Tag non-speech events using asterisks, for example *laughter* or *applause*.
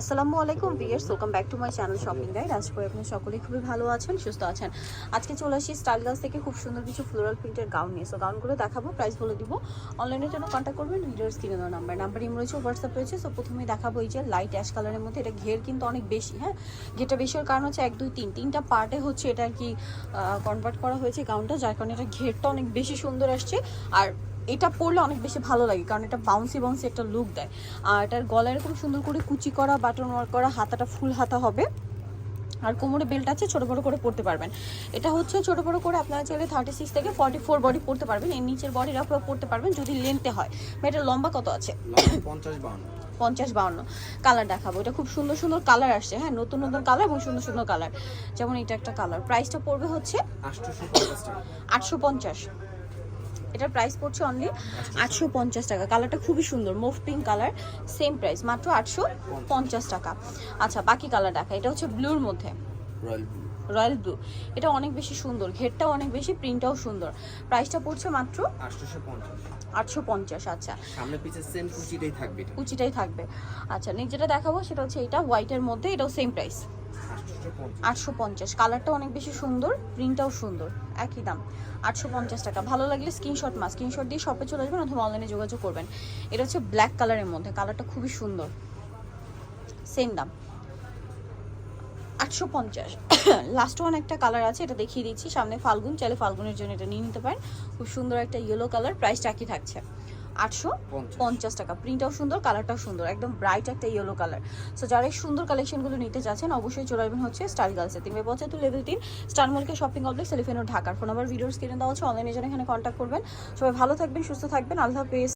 আসসালামু আলাইকুম viewers welcome back to my channel shopping guide আশা করি আপনি সকলেই খুবই ভালো আছেন, সুস্থ আছেন। আজকে চলে আসি স্টাইল গার্লস থেকে খুব সুন্দর কিছু ফ্লোরাল প্রিন্টের গাউন নিয়ে। সো গাউনগুলো দেখাবো প্রাইস বলে দিব। অনলাইনের জন্য কন্ট্যাক্ট করবেন ভিডিওর স্ক্রিনে দেওয়া নাম্বার নাম্বার ইম রয়েছে হোয়াটসঅ্যাপ রয়েছে। সো প্রথমেই দেখাবো এই যে লাইট অ্যাশ কালারের মধ্যে। এটা ঘের কিন্তু অনেক বেশি হ্যাঁ? ঘেরটা বেশি কারণ হচ্ছে এক, দুই, তিন। তিনটা পার্টে হচ্ছে এটা আর কি কনভার্ট করা হয়েছে গাউনটা যার কারণে এটা ঘেরটা অনেক বেশি সুন্দর আসছে। আর এটা পরলে অনেক বেশি ভালো লাগে কারণ এটা বাউন্সি বাউন্সি একটা লুক দেয়। আর এটার গলা এরকম সুন্দর করে কুচি করা বাটন ওয়ার্ক করা হাতাটা ফুল হাতা হবে। আর কোমরে বেল্ট আছে ছোট বড় করে পড়তে পারবেন। এটা হচ্ছে ছোট বড় করে আপনারা চাইলে থার্টি সিক্স থেকে ফর্টি ফোর বডি পড়তে পারবেন। এর নিচের বডি আপনারা পড়তে পারবেন যদি লেন্থে হয়। বা এটা লম্বা কত আছে? পঞ্চাশ বাউন্ন। পঞ্চাশ বাউন্ন। কালার দেখাবো। এটা খুব সুন্দর সুন্দর কালার আসছে। হ্যাঁ নতুন নতুন কালার এবং সুন্দর সুন্দর কালার যেমন এটা একটা কালার প্রাইসটা পড়বে হচ্ছে আটশো পঞ্চাশ। এটার প্রাইস পড়ছে অনলি আটশো পঞ্চাশ। টাকা। কালারটা খুবই সুন্দর mauve pink colour same price মাত্র আটশো পঞ্চাশ টাকা। আচ্ছা বাকি কালার দেখা। এটা হচ্ছে ব্লুর মধ্যে। রয়্যাল ব্লু রয়্যাল ব্লু এটা অনেক বেশি সুন্দর ঘেরটাও অনেক বেশি প্রিন্টটাও সুন্দর। প্রাইসটা পড়ছে মাত্র আটশো পঞ্চাশ আচ্ছা। সামনে পিছে সেম কুচিটাই থাকবে কুচিটাই থাকবে। আচ্ছা নেক্সট যেটা দেখাবো সেটা হচ্ছে এটা হোয়াইটের মধ্যে এটাও সেম প্রাইস আটশো পঞ্চাশ। কালারটা অনেক বেশি সুন্দর, প্রিন্টটাও সুন্দর। একই দাম, আটশো পঞ্চাশ টাকা। ভালো লাগলে স্ক্রিনশট মা স্ক্রিনশট দিয়ে শপে চলে আসবেন অথবা অনলাইনে যোগাযোগ করবেন। এটা হচ্ছে ব্ল্যাক কালারের মধ্যে, কালারটা খুবই সুন্দর। সেম দাম। আটশো পঞ্চাশ। *coughs* লাস্ট ওয়ান একটা কালার আছে, এটা দেখিয়ে দিচ্ছি। সামনে ফাল্গুন, চাইলে ফাল্গুনের জন্য এটা নিয়ে নিতে পারেন। খুব সুন্দর একটা ইয়েলো কালার প্রাইসটা একই থাকছে। আটশো পঞ্চাশ। টাকা। প্রিন্টটাও সুন্দর কালারটাও সুন্দর একদম ব্রাইট একটা ইয়েলো কালার সো যারা এই সুন্দর কালেকশনগুলো নিতে চাচ্ছেন অবশ্যই চলে আসবেন হচ্ছে স্টার গার্লসে তিন বছর টু লেভেল তিন স্টার মলকে শপিং কমপ্লেক্স ও ঢাকার। ফোন নাম্বার ভিডিও স্ক্রিনে দেওয়া হচ্ছে অনলাইনে যেন এখানে কন্ট্যাক্ট করবেন। সবাই ভালো থাকবেন সুস্থ থাকবেন। আল্লাহ হাফেজ।